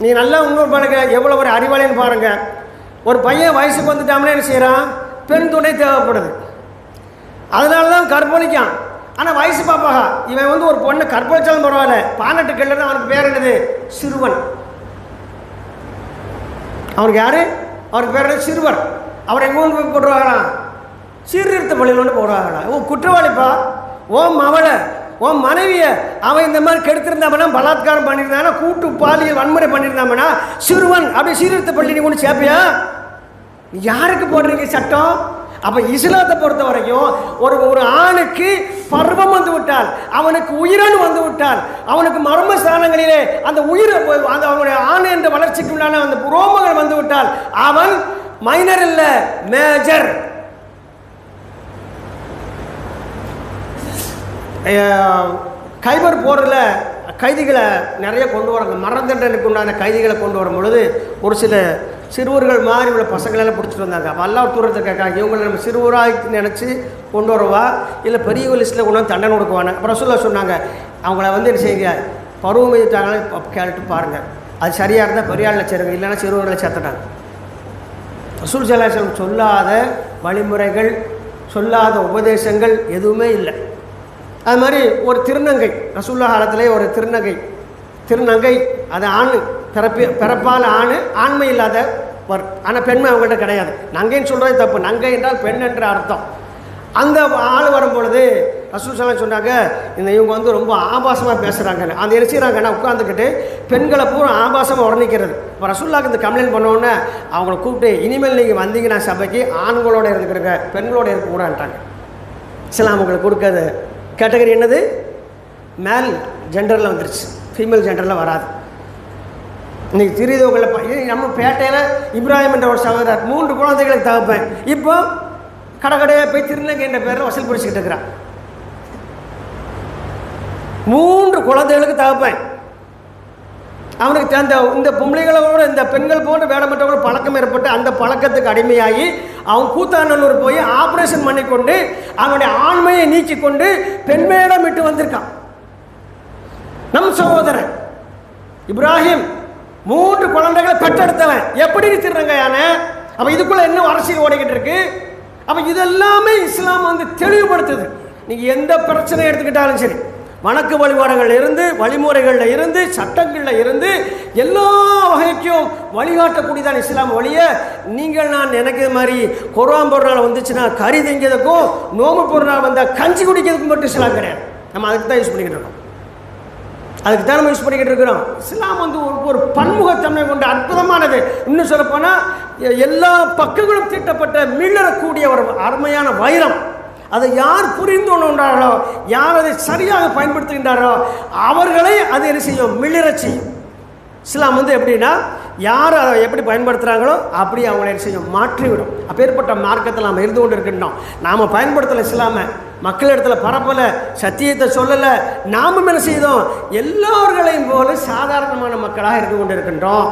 நீ நல்லா இன்னொரு பாருங்க எவ்வளோ ஒரு அறிவாளின்னு பாருங்க. ஒரு பையன் வயசுக்கு வந்துட்டாமலே என்ன செய்கிறான் பெண் துணை தேவைப்படுது. அதனால தான் கற்பழிக்கான். ஆனால் வயசு பாப்பாகா இவன் வந்து ஒரு பொண்ணை கற்பழிச்சாலும் பரவாயில்ல. பானட்டு கல்லு அவனுக்கு பேர் என்னது? சிறுவன். அவனுக்கு யார்? அவருக்கு பேர் என்ன சிறுவர் அவரை எங்கே கொண்டு போய் போடுவாங்களா சீர்திருத்த பள்ளியில் ஒன்று போடுவாங்களா ஓ குற்றவாளிப்பா. ஓ மவளை. உன் மனைவியை அவன் இந்த மாதிரி கெடுத்திருந்தாமனா பலாத்காரம் பண்ணியிருந்தானா கூட்டு பாலியல் வன்முறை பண்ணியிருந்தாமனா சிறுவன் அப்படி சீர்திருத்த பள்ளி நீ ஒன்று சேர்ப்பியா? யாருக்கு போடுறீங்க சட்டம்? அப்போ இஸ்லாத்தை பொறுத்த வரைக்கும் ஒரு ஒரு ஆணுக்கு பருவம் வந்து விட்டால் அவனுக்கு உயிரன் வந்து விட்டால் அவனுக்கு மர்ம ஸ்தானங்களிலே அந்த உயிர் அந்த அவனுடைய ஆண் என்ற வளர்ச்சிக்கு உண்டான அந்த ரோமங்கள் வந்து விட்டால் அவன் மைனர் இல்லை மேஜர் கைபர் போரில் கைதிகளை நிறைய கொண்டு வராங்க. மரண உண்டான கைதிகளை கொண்டு வரும் பொழுது ஒரு சில சிறுவர்கள் மாதிரி உள்ள பசங்களெல்லாம் பிடிச்சிட்டு வந்தாங்க. அப்போ தூரத்தில் தூரத்தை கேட்காங்க இவங்களை நம்ம சிறுவராக நினச்சி கொண்டு வருவா? இல்லை பெரிய லிஸ்ட்டில் கொண்டு வந்து தண்டனை கொடுக்குவாங்க அப்புறம் சொல்ல சொன்னாங்க அவங்கள வந்து என்ன செய்யுங்க பருவம் எழுத்தாங்களே கேட்டு பாருங்கள் அது சரியாக இருந்தால் பெரிய ஆளில் சேருங்க இல்லைன்னா சிறுவர்களை சேர்த்துட்டாங்க. ரசூல் சலாசலம் சொல்லாத வழிமுறைகள் சொல்லாத உபதேசங்கள் எதுவுமே இல்லை. அது மாதிரி ஒரு திருநங்கை ரசூல்லா காலத்திலே ஒரு திருநங்கை. திருநங்கை அது ஆண் பிறப்பி பிறப்பால் ஆண் ஆண்மை இல்லாத ஒரு ஆனால் பெண்மை அவங்கள்ட்ட கிடையாது. நங்கைன்னு சொல்கிறது தப்பு. நங்கை என்றால் பெண் என்ற அர்த்தம். அந்த ஆள் வரும்பொழுது ரசூல் சலாம் சொன்னாங்க இந்த இவங்க வந்து ரொம்ப ஆபாசமாக பேசுகிறாங்க அந்த என்ன உட்காந்துக்கிட்டு பெண்களை பூரா ஆபாசமாக உடனிக்கிறது இப்போ ரசூல்லாக்கு இந்த கம்ப்ளைண்ட் பண்ணோன்னே அவங்கள கூப்பிட்டு இனிமேல் நீங்கள் வந்தீங்கன்னா சபைக்கு ஆண்களோடு இருக்கிறங்க பெண்களோட இருக்கக்கூடாதுன்ட்டாங்க இஸ்லாம் அவங்களுக்கு கொடுக்காது. கேட்டகரி என்னது? மேல் ஜெண்டரில் வந்துருச்சு. ஃபீமேல் ஜெண்டரில் வராது. இன்றைக்கி திரிதோகளில் நம்ம பேட்டையில் இப்ராஹிம் என்ற ஒரு சகோதரர் மூன்று குழந்தைகளுக்கு தகப்பேன். இப்போ கடை போய் திருநங்கை என்ற பேரில் வசூல் பிடிச்சிக்கிட்டு இருக்கிறான். மூன்று குழந்தைகளுக்கு தகப்பேன். அவனுக்கு அந்த இந்த பொம்பளைகளோட இந்த பெண்கள் போன்ற வேடமற்றவங்களோட பழக்கம் ஏற்பட்டு அந்த பழக்கத்துக்கு அடிமையாகி அவன் கூத்தாநல்லூர் போய் ஆப்ரேஷன் பண்ணி கொண்டு அவனுடைய ஆண்மையை நீக்கி கொண்டு பெண்மையிடம் விட்டு வந்திருக்கான். நம் சகோதரன் இப்ராஹிம் மூன்று குழந்தைகளை பெற்றெடுத்தவன். எப்படி திருநங்க யானை? அப்போ இதுக்குள்ள இன்னும் அரசியல் ஓடிக்கிட்டு இருக்கு? அப்போ இதெல்லாமே இஸ்லாம் வந்து தெளிவுபடுத்துது. நீங்கள் எந்த பிரச்சனை எடுத்துக்கிட்டாலும் சரி. வணக்க வழிபாடுகள் இருந்து வழிமுறைகளில் இருந்து சட்டங்களில் இருந்து எல்லா வகைக்கும் வழிகாட்டக்கூடியதான் இஸ்லாம் வழிய நீங்கள் நான் நினைக்கிற மாதிரி கொரோனா ஒரு நாள் வந்துச்சுன்னா கறி திங்கிறதுக்கும் நோம்பு ஒரு நாள் வந்தால் கஞ்சி குடிக்கிறதுக்கும் மட்டும் இஸ்லாம் கிடையாது. நம்ம அதுக்கு தான் யூஸ் பண்ணிக்கிட்டு இருக்கோம். அதுக்கு தான் நம்ம யூஸ் பண்ணிக்கிட்டு இருக்கிறோம். இஸ்லாம் வந்து ஒரு ஒரு பன்முகத்தன்மை கொண்ட அற்புதமானது. இன்னும் சொல்லப்போனால் எல்லா பக்கங்களும் தீட்டப்பட்ட மீளக்கூடிய ஒரு அருமையான வைரம். அதை யார் புரிந்து கொண்டார்களோ யார் அதை சரியாக பயன்படுத்துகின்றாரோ அவர்களை அது என்ன செய்யும்? மிளிரச் செய்யும். இஸ்லாம் வந்து எப்படின்னா யார் அதை எப்படி பயன்படுத்துகிறாங்களோ அப்படி அவங்களை என்ன செய்யும்? மாற்றிவிடும். அப்பேற்பட்ட மார்க்கத்தில் நாம் இருந்து கொண்டு இருக்கின்றோம் நாம் பயன்படுத்தலை இஸ்லாமை. மக்கள் இடத்துல பரப்பலை சத்தியத்தை சொல்லலை. நாமும் என்ன செய்தோம்? எல்லோர்களையும் போல சாதாரணமான மக்களாக இருந்து கொண்டு இருக்கின்றோம்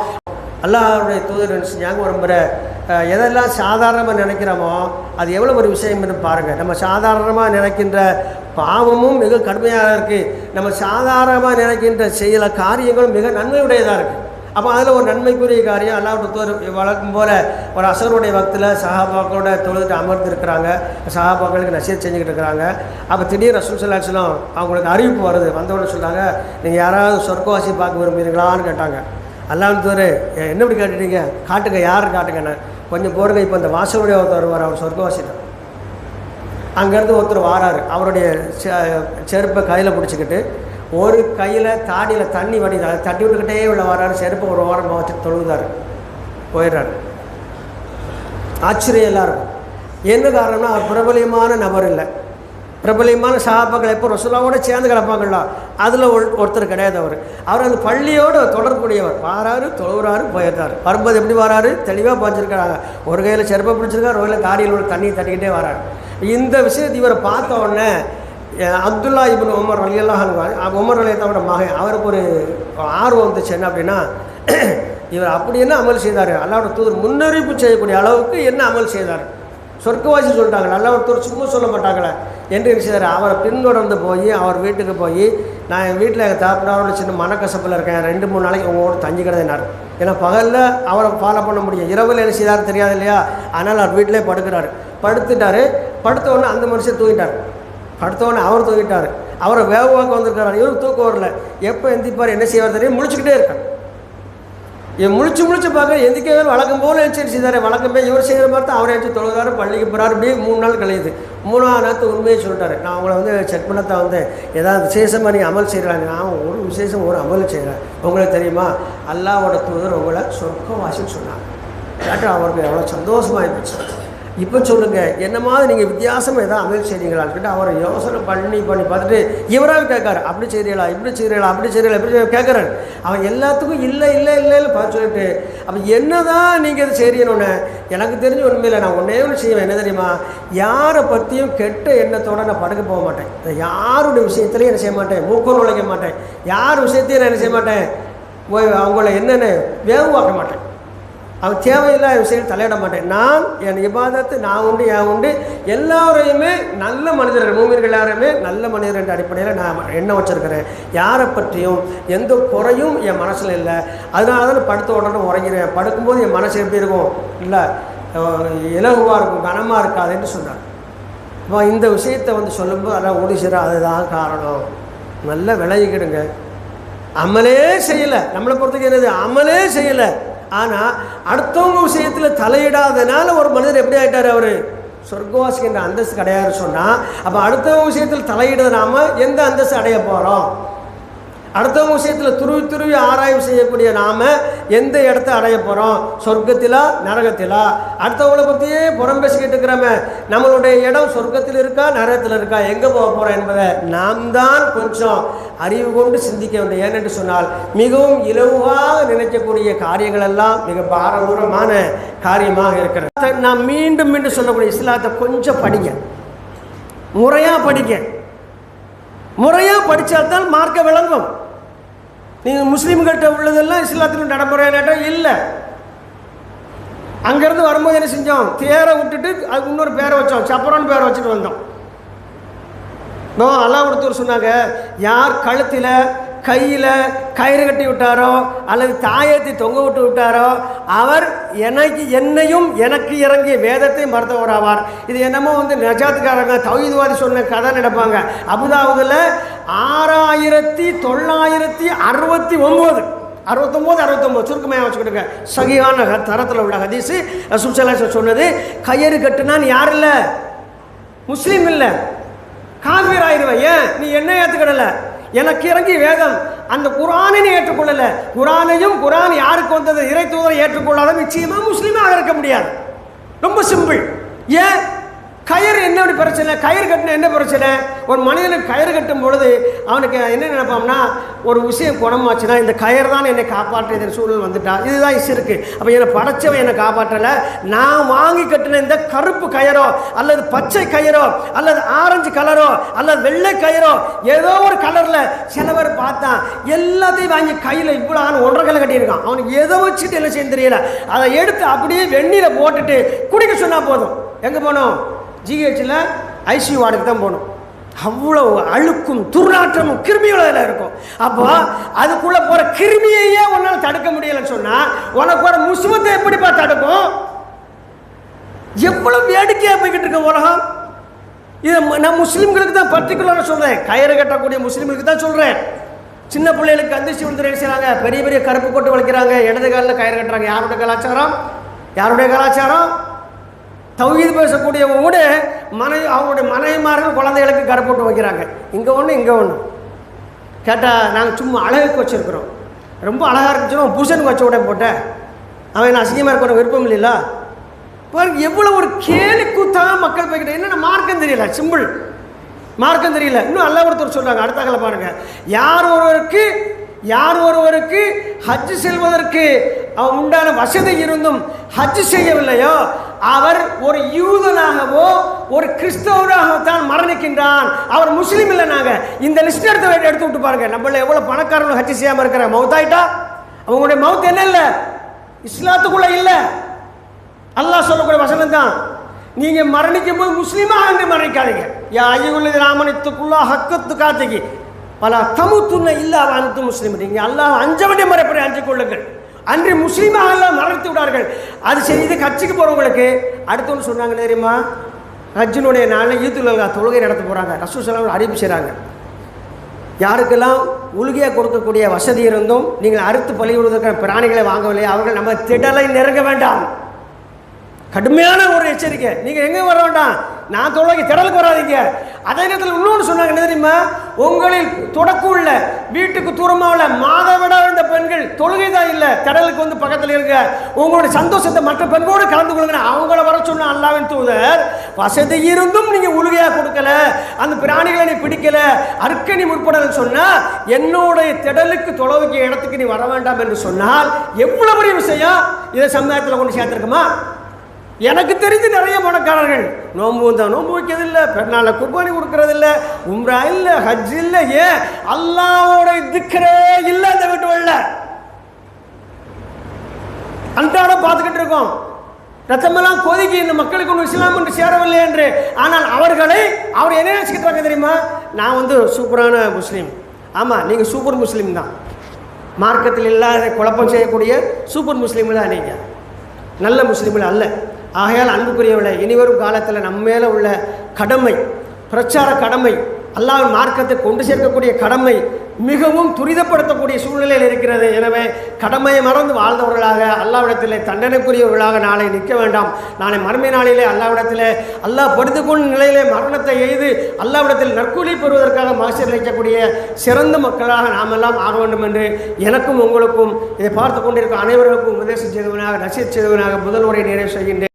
அல்லாஹருடைய தூதர் என்ன செஞ்சாங்க? ஒரு முறை எதெல்லாம் சாதாரணமாக நினைக்கிறோமோ அது எவ்வளோ ஒரு விஷயம்னு பாருங்கள் நம்ம சாதாரணமாக நினைக்கின்ற பாவமும் மிக கடுமையாக இருக்குது நம்ம சாதாரணமாக நினைக்கின்ற செயல காரியங்களும் மிக நன்மையுடையதாக இருக்குது அப்போ அதில் ஒரு நன்மைக்குரிய காரியம் அல்லாஹ் வளர்க்கும் வழக்கம் போல் ஒரு அசருடைய வக்தில் சஹாபாக்களோட தொழுதுட்டு அமர்ந்திருக்கிறாங்க. சஹாபாக்களுக்கு நசீர் செஞ்சுக்கிட்டு இருக்கிறாங்க அப்போ திடீர் ரசூல் சல்லாஹலம் அவங்களுக்கு அறிவிப்பு வருது. வந்தவொடனே சொல்கிறாங்க நீங்கள் யாராவது சொர்க்கவாசி பார்க்க விரும்புகிறீங்களான்னு கேட்டாங்க. அல்லாஹ் என்ன இப்படி கேட்டுட்டீங்க? காட்டுங்க யார் காட்டுங்கண்ணே கொஞ்சம் போருங்க இப்போ இந்த வாசலுடைய ஒருத்தர் வருவார் அவர் சொர்க்கவாசி தான் அங்கேருந்து ஒருத்தர் வாராரு. அவருடைய செ- செருப்பை கையில் பிடிச்சிக்கிட்டு ஒரு கையில் தாடியில் தண்ணி வடி அதை தட்டி விட்டுக்கிட்டே உள்ள வராரு. செருப்பு ஒரு வாரம் வச்சு தொழுதாரு. போயிடுறாரு. ஆச்சரியம் எல்லாருக்கும். என்ன காரணம்னா அவர் பிரபலியமான நபர் இல்லை. பிரபலியமான சகாபாக்கள் எப்போ ரசுல்லாவோட சேர்ந்து கிடப்பாங்களா அதில் ஒருத்தர் கிடையாது அவர். அவர் அந்த பள்ளியோடு தொடர்புடையவர். வாராரு தொழுகிறாரு போயிடுறாரு. வரும்போது எப்படி வராரு? தெளிவாக பாஞ்சிருக்கிறாங்க. ஒரு கையில் செருப்பை பிடிச்சிருக்காரு ஒரு கையில் தாடியில் உள்ள தண்ணியை தட்டிக்கிட்டே வராரு. இந்த விஷயத்தை இவரை பார்த்த உடனே அப்துல்லா இபின் உமர் அலியல்லாஹ் உமர் அலியத்தாவோட மகன் அவருக்கு ஒரு ஆர்வம் வந்துச்சு. என்ன அப்படின்னா இவர் அப்படி என்ன அமல் செய்தார்? அல்லாவோட தூதர் முன்னறிவிப்பு செய்யக்கூடிய அளவுக்கு என்ன அமல் செய்தார்? சொர்க்கவாசி சொல்லிட்டாங்க. நல்ல ஒருத்தர் சும்மா சொல்ல மாட்டாங்களே. என்று என்ன செய்தார்? அவரை பின்தொடர்ந்து போய் அவர் வீட்டுக்கு போய் நான் என் வீட்டில் எங்கள் தாப்பினாரோட சின்ன மனக்கசப்பில் இருக்கேன். ரெண்டு மூணு நாளைக்கு உங்களோட தங்கிக்கிறதுனாரு ஏன்னா பகலில் அவரை ஃபாலோ பண்ண முடியும். இரவில் என்ன செய்தாரு தெரியாது இல்லையா? அதனால் அவர் வீட்டிலே படுக்கிறார். படுத்துட்டாரு. படுத்தவொடனே அந்த மனுஷன் தூங்கிட்டார். படுத்தவொடனே அவர் தூங்கிட்டார். அவரை வேகமாக வந்திருக்கிறார். இவரும் தூக்கம் வரல எப்போ எந்திப்பார் என்ன செய்வார் தெரியும்? முடிச்சுக்கிட்டே இருக்கார். என் முழிச்சு முழிச்சு பார்க்க எந்திக்கவே வழக்கம் போல எழுச்சி செய்தார். வழக்கம் போய் இவர் செய்கிற மாதிரி தான் அவரை எழுச்சி தொழுதாரு பள்ளிக்கு போகிறாரு இப்படியே மூணு நாள் கழியுது. மூணாவது நேரத்து உண்மையை சொல்லிட்டாரு. நான் அவங்கள வந்து செக் பண்ணத்தான் வந்து ஏதாவது விசேஷமாக நீங்கள் அமல் செய்கிறாங்க நான் ஒரு விசேஷம் ஒரு அமல் செய்கிறேன் உங்களுக்கு தெரியுமா? அல்லாவோட தூதர் உங்களை சொர்க்கவாசின்னு சொன்னாங்க டாக்டர் அவருக்கு எவ்வளோ சந்தோஷமாக இருந்துச்சு. இப்போ சொல்லுங்கள் என்ன மாதிரி நீங்கள் வித்தியாசமாக எதாவது அமல் செய்றீங்களான்னு கேட்டு யோசனை பண்ணி பண்ணி பார்த்துட்டு இவராக கேட்காரு அப்படி செய்கிறீங்களா இப்படி செய்கிறீங்களா அப்படி செய்கிறீங்களா இப்படி கேட்குறாரு. அவன் எல்லாத்துக்கும் இல்லை இல்லை இல்லைன்னு பார்த்து சொல்லிட்டு அப்போ என்ன தான் நீங்கள் இது செய்யணும்னு எனக்கு தெரிஞ்ச உண்மையில் நான் ஒன்றே ஒன்று செய்வேன். என்ன தெரியுமா? யாரை பற்றியும் கெட்ட எண்ணத்தோடு நான் படுக்க போக மாட்டேன். யாருடைய விஷயத்துலையும் என்ன செய்ய மாட்டேன்? மூக்கம் நுழைக்க மாட்டேன். யார் விஷயத்தையும் நான் என்ன செய்ய மாட்டேன்? போய் அவங்கள என்னென்னு வேகுவாக்க மாட்டேன். அவன் தேவையில்லாத விஷயங்கள் தலையிட மாட்டேன். நான் என் இபாதத்து நான் உண்டு என் உண்டு எல்லாரையுமே நல்ல மனிதர்கள் மூமியர்கள் எல்லாருமே நல்ல மனிதர் என்ற அடிப்படையில் நான் எண்ணம் வச்சிருக்கிறேன். யாரை பற்றியும் எந்த குறையும் என் மனசில் இல்லை. அதனால தான் படுத்த உடனே உறங்கிறேன் படுக்கும்போது என் மனசு எப்படி இருக்கும்? இல்லை இலகுவாக இருக்கும் கனமாக இருக்காதுன்னு சொன்னார். இப்போ இந்த விஷயத்தை வந்து சொல்லும்போது அதான் ஒடிசிரா அதுதான் காரணம். நல்லா விளையிக்கிடுங்க அமலே செய்யலை. நம்மளை பொறுத்தவரைக்கும் என்னது? அமலே செய்யலை. ஆனால் அடுத்தவங்க விஷயத்தில் தலையிடாதனால ஒரு மனிதர் எப்படி ஆயிட்டார் அவர்? சொர்க்கவாசி என்ற அந்தஸ்து கிடையாது சொன்னால் அப்போ அடுத்தவங்க விஷயத்தில் தலையிடுறது எந்த அந்தஸ்து அடைய போகிறோம் அடுத்தவங்க விஷயத்தில் துருவி துருவி ஆராய்வு செய்யக்கூடிய நாம் எந்த இடத்த அடைய போகிறோம் சொர்க்கத்திலா நரகத்திலா? அடுத்தவங்களை பற்றியே புறம் பேசிக்கிட்டு இருக்கிறோமே. நம்மளுடைய இடம் சொர்க்கத்தில் இருக்கா நரகத்தில் இருக்கா? எங்கே போக போகிறோம் என்பதை நாம் தான் கொஞ்சம் அறிவு கொண்டு சிந்திக்க வேண்டும். ஏனென்று சொன்னால் மிகவும் இலவாக நினைக்கக்கூடிய காரியங்கள் எல்லாம் மிக பாரதூரமான காரியமாக இருக்கிறது. நான் மீண்டும் மீண்டும் சொல்லக்கூடிய இஸ்லாத்தை கொஞ்சம் படிங்க. முறையாக படிக்க முறையாக படித்தால்தான் மார்க்க விளங்கும். நீங்கள் முஸ்லீம்கிட்ட உள்ளதெல்லாம் இஸ்லாத்தில் நடைமுறையாட்ட இல்லை. அங்கேருந்து வரும்போது என்ன செஞ்சோம்? தேரை விட்டுட்டு அதுக்கு இன்னொரு பேரை வச்சோம். சப்பரம்னு பேரை வச்சுட்டு வந்தோம். அல்லா அல்லாஹ்வுத்தூர் சொன்னாங்க யார் கழுத்தில் கையில் கயிறு கட்டி விட்டாரோ அல்லது தாயத்தை தொங்க விட்டு விட்டாரோ அவர் எனக்கு என்னையும் எனக்கு இறங்கிய வேதத்தை மறுத்தவர் ஆவார் இது என்னமோ வந்து நஜாத்துக்காரங்க தௌதுவாதி சொன்ன கதை நடப்பாங்க அபுதாபுதில் ஆறாயிரத்தி தொள்ளாயிரத்தி அறுபத்தி ஒம்பது அறுபத்தொம்போது அறுபத்தொம்போது சுருக்கமாக வச்சுக்கிட்டுங்க சகியான தரத்தில் உள்ள ஹதீஸு சுசலா சொன்னது கயிறு கட்டுனான்னு யார் இல்லை? முஸ்லீம் இல்லை. காவிர் ஆயிடுவேன் ஏன்? நீ என்ன ஏற்றுக்கிடல எனக்கு இறங்கி வேதம் அந்த குரானை நீ ஏற்றுக்கொள்ளல. குரானையும் குரான் யாருக்கு வந்தது? இறை தூதரை ஏற்றுக்கொள்ளாத நிச்சயமா முஸ்லீமாக இருக்க முடியாது. ரொம்ப சிம்பிள். ஏன்? கயிறு என்ன பிரச்சனை? கயிறு கட்டின என்ன பிரச்சனை? ஒரு மனிதனுக்கு கயிறு கட்டும் பொழுது அவனுக்கு என்ன நினைப்பான்னா ஒரு விஷயம் குணமாச்சுன்னா இந்த கயிறு தான் என்னை காப்பாற்றுற சூழல் வந்துட்டா. இதுதான் இசு இருக்கு. அப்போ என்னை படைச்சவன் என்னை காப்பாற்றலை. நான் வாங்கி கட்டின இந்த கருப்பு கயிறோ அல்லது பச்சை கயிறோ அல்லது ஆரஞ்சு கலரோ அல்லது வெள்ளை கயிறோ ஏதோ ஒரு கலரில் சில பேர் பார்த்தான் எல்லாத்தையும் வாங்கி கையில் இவ்வளோ ஆன ஒன்றரை கலை கட்டியிருக்கான். அவனுக்கு எதை வச்சுட்டு என்ன செய்ய தெரியல. அதை எடுத்து அப்படியே வெந்நீரை போட்டுட்டு குடிக்க சொன்னால் போதும். எங்கே போனோம்? ஜிஹெச்சில் ஐசியூ வார்டுக்கு தான் போகணும். அவ்வளோ அழுக்கும் துர்நாற்றமும் கிருமியும் அதில் இருக்கும். அப்போ அதுக்குள்ளே போகிற கிருமியையே உன்னால் தடுக்க முடியலைன்னு சொன்னால் உனக்கு போகிற முஸ்லிமத்தை எப்படிப்பா தடுக்கும்? எவ்வளோ வேடிக்கையாக போய்கிட்டு இருக்க உலகம்? இது நான் முஸ்லீம்களுக்கு தான் பர்டிகுலராக சொல்கிறேன் கயிறு கட்டக்கூடிய முஸ்லீம்களுக்கு தான் சொல்கிறேன் சின்ன பிள்ளைகளுக்கு அந்திச்சு விழுந்து என்ன செய்கிறாங்க பெரிய பெரிய கருப்பு கொட்டு வளைக்கிறாங்க. இடது காலில் கயிறு கட்டுறாங்க. யாருடைய கலாச்சாரம்? யாருடைய கலாச்சாரம்? தௌஹீத் பேசக்கூடியவங்க கூட மனை அவங்களுடைய மனைவிமார்கள் குழந்தைகளுக்கு கருப்போட்டு வைக்கிறாங்க. இங்கே ஒன்று இங்கே ஒன்று கேட்டால் நாங்கள் சும்மா அழகுக்கு வச்சுருக்குறோம். ரொம்ப அழகாக இருந்துச்சுன்னா புருஷனுக்கு வச்ச உடனே போட்டேன் அவன் நான் அசிங்கமாக இருக்கிற விருப்பம் இல்லைல்ல பாருங்க எவ்வளோ ஒரு கேலி கூத்தாக மக்கள் போய்கிட்ட என்னென்ன மார்க்கம் தெரியல சிம்பிள். மார்க்கம் தெரியல. இன்னும் அல்ல ஒருத்தர் சொல்கிறாங்க அடுத்த காலம் பாருங்கள் யார் ஒருவருக்கு யார் ஒருவருக்கு ஹஜ் செல்வதற்கு அவன் உண்டான வசதி இருந்தும் ஹஜ் செய்யவில்லையோ அவர் ஒரு யூதனாகவோ ஒரு கிறிஸ்தவராகத்தான் மரணிக்கின்றான். அவர் முஸ்லீம் இல்லை நாங்கள் இந்த லிஸ்ட் எடுத்து எடுத்து விட்டு பாருங்க. நம்மள எவ்வளோ பணக்காரங்க ஹஜ் இருக்கிற இருக்கிறாங்க மவுத்தாயிட்டா அவங்களுடைய மவுத் என்ன இல்லை? இஸ்லாத்துக்குள்ள இல்லை. அல்லாஹ் சொல்லக்கூடிய வசனம் தான். நீங்க மரணிக்கும் போது முஸ்லீமாக என்று மரணிக்காதீங்க. யா ஐயுள்ளது ராமனித்துக்குள்ளா ஹக்கத்து காத்துக்கு. பல தமுத்துன்ன இல்லாத அனைத்து முஸ்லீம் நீங்கள் அல்லாஹ் அஞ்ச வேண்டிய முறைப்படி அஞ்சு கொள்ளுங்கள். அன்றி முஸ்லீமாக எல்லாம் மறந்து விடார்கள். அது செய்து கட்சிக்கு போகிறவங்களுக்கு அடுத்தவங்க சொன்னாங்க தெரியுமா? ஹஜ்ஜினுடைய நாளில் ஈத்துலகா தொழுகை நடத்த போகிறாங்க ரசூல் சலாம் அறிவிப்பு செய்கிறாங்க யாருக்கெல்லாம் உலகையாக கொடுக்கக்கூடிய வசதி இருந்தும் நீங்கள் அறுத்து பலிவிடுவதற்கான பிராணிகளை வாங்கவில்லை அவர்கள் நம்ம திடலை நெருங்க வேண்டாம். கடுமையான ஒரு எச்சரிக்கை. நீங்கள் எங்கே வர வேண்டாம். நான் தொழுகைக்கு திடலுக்கு வராதீங்க. அதே நேரத்தில் இன்னொன்று சொன்னாங்க என்ன தெரியுமா? உங்களில் தொடக்க வீட்டுக்கு தூரமாக உள்ள மாதவிடா இருந்த பெண்கள் தொழுகை தான் இல்லை திடலுக்கு வந்து பக்கத்தில் இருக்க உங்களுடைய சந்தோஷத்தை மற்ற பெண்களோடு கலந்து கொள்ளுங்க அவங்கள வர சொன்ன அல்லாவின் தூதர் வசதி இருந்தும் நீங்கள் உழுகையாக கொடுக்கல அந்த பிராணிகளை நீ பிடிக்கல அறுக்க முற்படல் சொன்னால் என்னுடைய திடலுக்கு தொலைவுக்கு இடத்துக்கு நீ வர வேண்டாம் என்று சொன்னால் எவ்வளவு பெரிய விஷயம்? இதை சமுதாயத்தில் கொண்டு சேர்த்துருக்குமா? எனக்கு தெரிஞ்சு நிறைய பணக்காரர்கள். நோன்பு வந்தால் நோன்பு வைக்கிறதில்ல பெண்ணால் குர்பானி கொடுக்கறதில்ல உம்ரா இல்லை ஹஜ் இல்லை ஏன்? அல்லாவோட திக்கரே இல்லை அந்த வீட்டு அன்றாடம் பார்த்துக்கிட்டு இருக்கோம். ரத்தமெல்லாம் கொதிக்கி இந்த மக்களுக்கு ஒன்று இஸ்லாம் என்று சேரவில்லை என்று. ஆனால் அவர்களை அவர் என்ன நினச்சிக்கிட்டாங்க தெரியுமா? நான் வந்து சூப்பரான முஸ்லீம். ஆமாம் நீங்கள் சூப்பர் முஸ்லீம் தான். மார்க்கத்தில் இல்லாத குழப்பம் செய்யக்கூடிய சூப்பர் முஸ்லீம் தான் நீங்கள் நல்ல முஸ்லீம்கள் அல்ல. ஆகையால் அன்புக்குரியவளை இனிவரும் காலத்தில் நம்ம மேலே உள்ள கடமை பிரச்சார கடமை அல்லாஹ் மார்க்கத்தை கொண்டு சேர்க்கக்கூடிய கடமை மிகவும் துரிதப்படுத்தக்கூடிய சூழ்நிலையில் இருக்கிறது. எனவே கடமையை மறந்து வாழ்ந்தவர்களாக அல்லாவிடத்தில் தண்டனைக்குரியவர்களாக நாளை நிற்க வேண்டாம். நாளை மறுமை நாளிலே அல்லாவிடத்திலே அல்லாஹ் படுத்துக்கொண்ட நிலையிலே மரணத்தை எய்து அல்லாவிடத்தில் நற்கூலி பெறுவதற்காக மகசீர் அளிக்கக்கூடிய சிறந்த மக்களாக நாமெல்லாம் ஆக வேண்டும் என்று எனக்கும் உங்களுக்கும் இதை பார்த்து கொண்டிருக்கும் அனைவருக்கும் உபதேசம் செய்தவனாக நசீர் செய்தவனாக முதல் உரை நிறைவு செய்கின்றேன்.